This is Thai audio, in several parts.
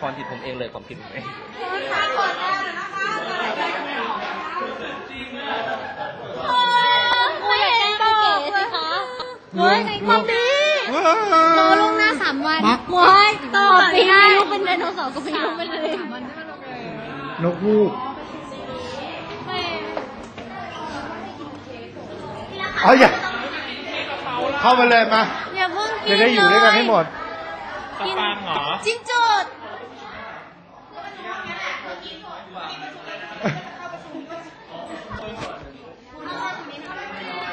ความผิดผมเองเลยความผิดผมเองไม่เห็นบอกเลยคะเฮ้ยความดีรอลงหน้าสามวันว้ายต่อไปได้ลูกเป็นไดโนเสาร์ก็ไม่รู้ไปเลยนกฮูกเอาอย่าเข้ามาเลยมา อย่าเพิ่งกินจะได้อยู่ด้วยกันให้หมด กินจิ้งจุด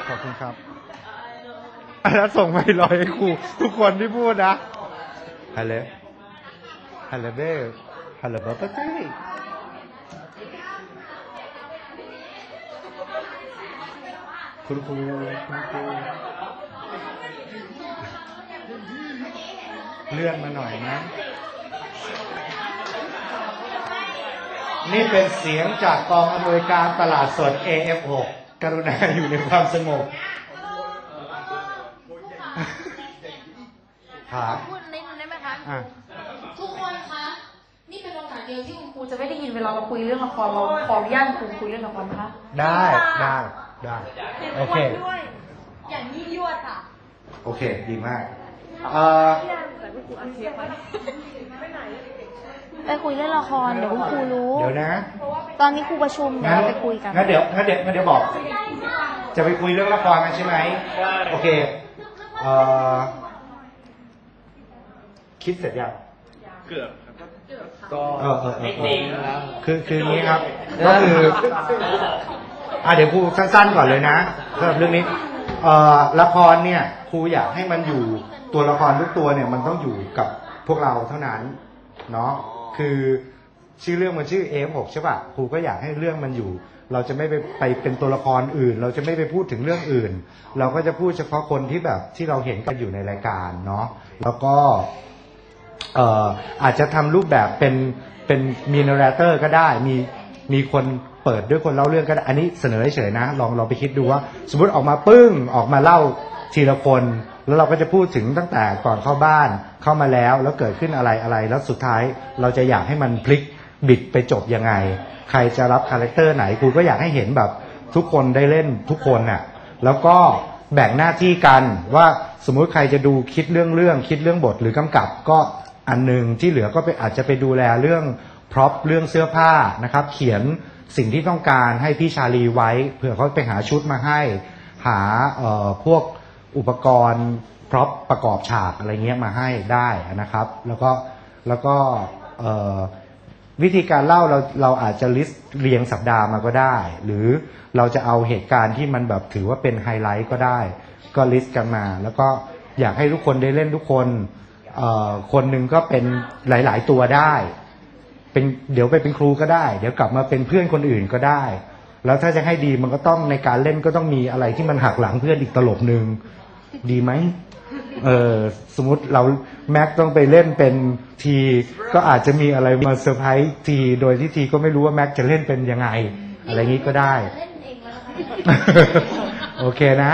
ขอบคุณครับแล้วส่งไปลอยให้ครูทุกคนที่พูดนะฮัลโหลฮัลโหลเบลฮัลโหลบ๊อบเต้คุณครูคุณครูเลื่อนมาหน่อยนะ นี่เป็นเสียงจากกองอำนวยการตลาดสด AF6 กรุณาอยู่ในความสงบถามพูดนิดนึงได้ไหมคะอะทุกคนคะนี่เป็นโอกาสเดียวที่คุณครูจะไม่ได้ยินเวลาเราคุยเรื่องละครเราขออนุญาตคุณคุยเรื่องละครนะคะได้ได้ได้โอเคอย่างนี้ยวดอะโอเค ดีมากเอ่อไปคุยเรื่องละครเดี๋ยวคุณครูรู้ เดี๋ยวนะตอนนี้ครูประชุมเดี๋ยวงั้นเราไปคุยกันงั้นเดี๋ยวงั้นเดี๋ยวงั้นเดี๋ยวบอก จะไปคุยเรื่องละครกันใช่ไหมโอเคเอ่อคิดเสร็จยัง เกือบก็เออเออเออไม่เอจริงอครับคือคืออย่างนี้ครับก็คืออะเดี๋ยวครูสั้นๆก่อนเลยนะสำหรับเรื่องนี้เอ่อละครเนี่ยครูอยากให้มันอยู่ตัวละครทุกตัวเนี่ยมันต้องอยู่กับพวกเราเท่านั้นเนาะ คือชื่อเรื่องมันชื่อ F6 ใช่ป่ะครูก็อยากให้เรื่องมันอยู่ เราจะไม่ไปไปเป็นตัวละครอื่น เราจะไม่ไปพูดถึงเรื่องอื่น เราก็จะพูดเฉพาะคนที่แบบที่เราเห็นกันอยู่ในรายการเนาะแล้วก็เอ่ออาจจะทำรูปแบบเป็นเป็นมีนาร์เตอร์ก็ได้มีมีคนเปิดด้วยคนเล่าเรื่องก็ได้อันนี้เสนอเฉยๆนะ ลองลองไปคิดดูว่า สมมติออกมาปึ้งออกมาเล่าทีละคน แล้วเราก็จะพูดถึงตั้งแต่ก่อนเข้าบ้านเข้ามาแล้วแล้วเกิดขึ้นอะไรอะไรแล้วสุดท้ายเราจะอยากให้มันพลิกบิดไปจบยังไง ใครจะรับคาแรคเตอร์ไหนครูก็อยากให้เห็นแบบทุกคนได้เล่นทุกคนน่ะแล้วก็แบ่งหน้าที่กันว่าสมมุติใครจะดูคิดเรื่องเรื่องคิดเรื่องบทหรือกำกับก็อันหนึ่งที่เหลือก็ไปอาจจะไปดูแลเรื่องพร็อพเรื่องเสื้อผ้านะครับ เขียนสิ่งที่ต้องการให้พี่ชาลีไว้เผื่อเขาไปหาชุดมาให้ หาเอ่อพวก อุปกรณ์พร็อพประกอบฉากอะไรเงี้ยมาให้ได้นะครับ แล้วก็แล้วก็วิธีการเล่าเราเราอาจจะลิสต์เรียงสัปดาห์มาก็ได้ หรือเราจะเอาเหตุการณ์ที่มันแบบถือว่าเป็นไฮไลท์ก็ได้ ก็ลิสต์กันมา แล้วก็อยากให้ทุกคนได้เล่นทุกคนคนหนึ่งก็เป็นหลาย ๆ ตัวได้ เป็นเดี๋ยวไปเป็นครูก็ได้ เดี๋ยวกลับมาเป็นเพื่อนคนอื่นก็ได้ แล้วถ้าจะให้ดีมันก็ต้องในการเล่นก็ต้องมีอะไรที่มันหักหลังเพื่อนอีกตลบหนึ่งดีไหมเออสมมติเราแม็กต้องไปเล่นเป็นทีก็อาจจะมีอะไรมาเซอร์ไพรส์ทีโดยที่ทีก็ไม่รู้ว่าแม็กจะเล่นเป็นยังไง อะไรงี้ก็ได้ โอเคนะ